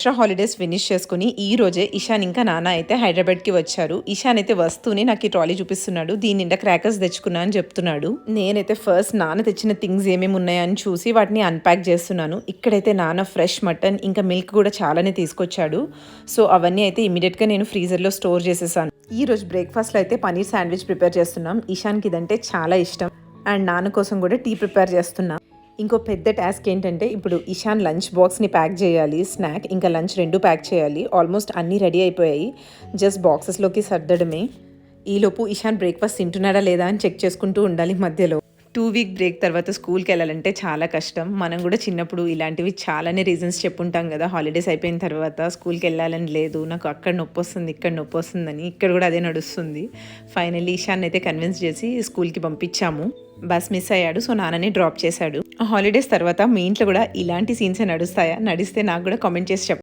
Extra holidays finish చేసుకుని ఈ రోజే ఇషాన్ ఇంకా నాన్న అయితే హైదరాబాద్కి వచ్చారు. ఇషాన్ అయితే వస్తూనే నాకు ఈ ట్రాలీ చూపిస్తున్నాడు. దీని నిండా క్రాకర్స్ తెచ్చుకున్నా అని చెప్తున్నాడు. నేనైతే ఫస్ట్ నాన్న తెచ్చిన థింగ్స్ ఏమేమి ఉన్నాయని చూసి వాటిని అన్పాక్ చేస్తున్నాను. ఇక్కడైతే నాన్న ఫ్రెష్ మటన్ ఇంకా మిల్క్ కూడా చాలానే తీసుకొచ్చాడు. సో అవన్నీ అయితే ఇమీడియట్గా నేను ఫ్రీజర్లో స్టోర్ చేసేసాను. ఈ రోజు బ్రేక్ఫాస్ట్లో అయితే పనీర్ శాండ్విచ్ ప్రిపేర్ చేస్తున్నాం. ఇషాన్కి ఇదంటే చాలా ఇష్టం. అండ్ నాన్న కోసం కూడా టీ ప్రిపేర్ చేస్తున్నాం. ఇంకో పెద్ద టాస్క్ ఏంటంటే ఇప్పుడు ఇషాన్ లంచ్ బాక్స్ని ప్యాక్ చేయాలి స్నాక్ ఇంకా లంచ్ రెండు ప్యాక్ చేయాలి ఆల్మోస్ట్ అన్నీ రెడీ అయిపోయాయి. జస్ట్ బాక్సెస్లోకి సర్దడమే. ఈలోపు ఇషాన్ బ్రేక్ఫాస్ట్ తింటున్నాడా లేదా అని చెక్ చేసుకుంటూ ఉండాలి మధ్యలో. టూ వీక్ బ్రేక్ తర్వాత స్కూల్కి వెళ్ళాలంటే చాలా కష్టం. మనం కూడా చిన్నప్పుడు ఇలాంటివి చాలానే రీజన్స్ చెప్పుంటాం కదా. హాలిడేస్ అయిపోయిన తర్వాత స్కూల్కి వెళ్ళాలని లేదు నాకు అక్కడ నొప్పి వస్తుంది ఇక్కడ నొప్పి వస్తుందని ఇక్కడ కూడా అదే నడుస్తుంది. ఫైనల్లీ ఇషాన్ అయితే కన్విన్స్ చేసి స్కూల్కి పంపించాము. బస్ మిస్ అయ్యాడు సో నాన్నని డ్రాప్ చేశాడు. హాలిడేస్ తర్వాత మీ ఇంట్లో కూడా ఇలాంటి సీన్సే నడుస్తాయా? నడిస్తే నాకు కూడా కామెంట్ చేసి చెప్పండి.